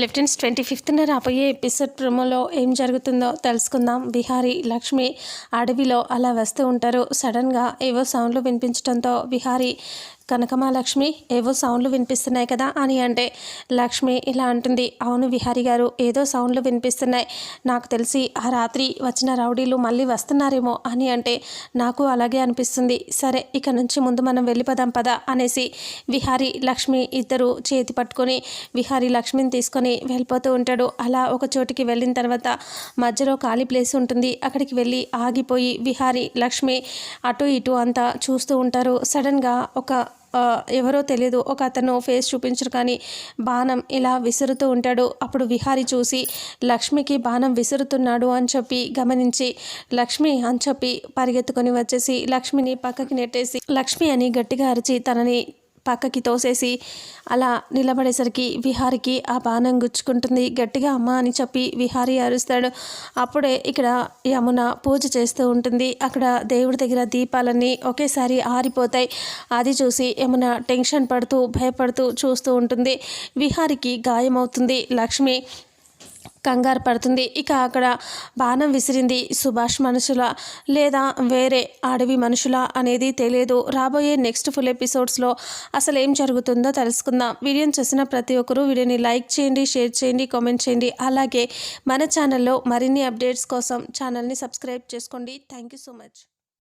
Lieutenants twenty ఫిఫ్త్న రాబోయే episode ప్రోమోలో ఏం జరుగుతుందో తెలుసుకుందాం. బిహారీ లక్ష్మి అడవిలో అలా వస్తూ ఉంటారు. సడన్గా ఏవో సౌండ్లు వినిపించడంతో విహారీ కనకమాలక్ష్మి ఏవో సౌండ్లు వినిపిస్తున్నాయి కదా అని అంటే లక్ష్మి ఇలా అంటుంది అవును విహారి గారు ఏదో సౌండ్లు వినిపిస్తున్నాయి. నాకు తెలిసి ఆ రాత్రి వచ్చిన రౌడీలు మళ్ళీ వస్తున్నారేమో అని అంటే నాకు అలాగే అనిపిస్తుంది. సరే ఇక నుంచి ముందు మనం వెళ్ళిపోదాం పద అనేసి విహారి లక్ష్మి ఇద్దరు చేతి పట్టుకొని విహారి లక్ష్మిని తీసుకొని వెళ్ళిపోతూ ఉంటాడు. అలా ఒక చోటికి వెళ్ళిన తర్వాత మధ్యలో ఖాళీ ప్లేస్ ఉంటుంది. అక్కడికి వెళ్ళి ఆగిపోయి విహారి లక్ష్మి అటు ఇటు అంతా చూస్తూ ఉంటారు. సడన్గా ఒక ఎవరో తెలియదు ఒక అతను ఫేస్ చూపించరు కానీ బాణం ఇలా విసురుతూ ఉంటాడు. అప్పుడు విహారి చూసి లక్ష్మికి బాణం విసురుతున్నాడు అని చెప్పి గమనించి లక్ష్మి అని చెప్పి పరిగెత్తుకొని వచ్చేసి లక్ష్మిని పక్కకి నెట్టేసి లక్ష్మి అని గట్టిగా అరిచి తనని పక్కకి తోసేసి అలా నిలబడేసరికి విహారికి ఆ బాణం గుచ్చుకుంటుంది. గట్టిగా అమ్మ అని చెప్పి విహారి అరుస్తాడు. అప్పుడే ఇక్కడ యమున పూజ చేస్తూ ఉంటుంది. అక్కడ దేవుడి దగ్గర దీపాలన్నీ ఒకేసారి ఆరిపోతాయి. అది చూసి యమున టెన్షన్ పడుతూ భయపడుతూ చూస్తూ ఉంటుంది. విహారికి గాయమవుతుంది. లక్ష్మి కంగారు పడుతుంది. ఇక అక్కడ బాణం విసిరింది సుభాష్ మనుషుల లేదా వేరే అడవి మనుషుల అనేది తెలియదు. రాబోయే నెక్స్ట్ ఫుల్ ఎపిసోడ్స్లో అసలు ఏం జరుగుతుందో తెలుసుకుందాం. వీడియోని చూసిన ప్రతి ఒక్కరూ వీడియోని లైక్ చేయండి షేర్ చేయండి కామెంట్ చేయండి. అలాగే మన ఛానల్లో మరిన్ని అప్డేట్స్ కోసం ఛానల్ని సబ్స్క్రైబ్ చేసుకోండి. Thank you so much.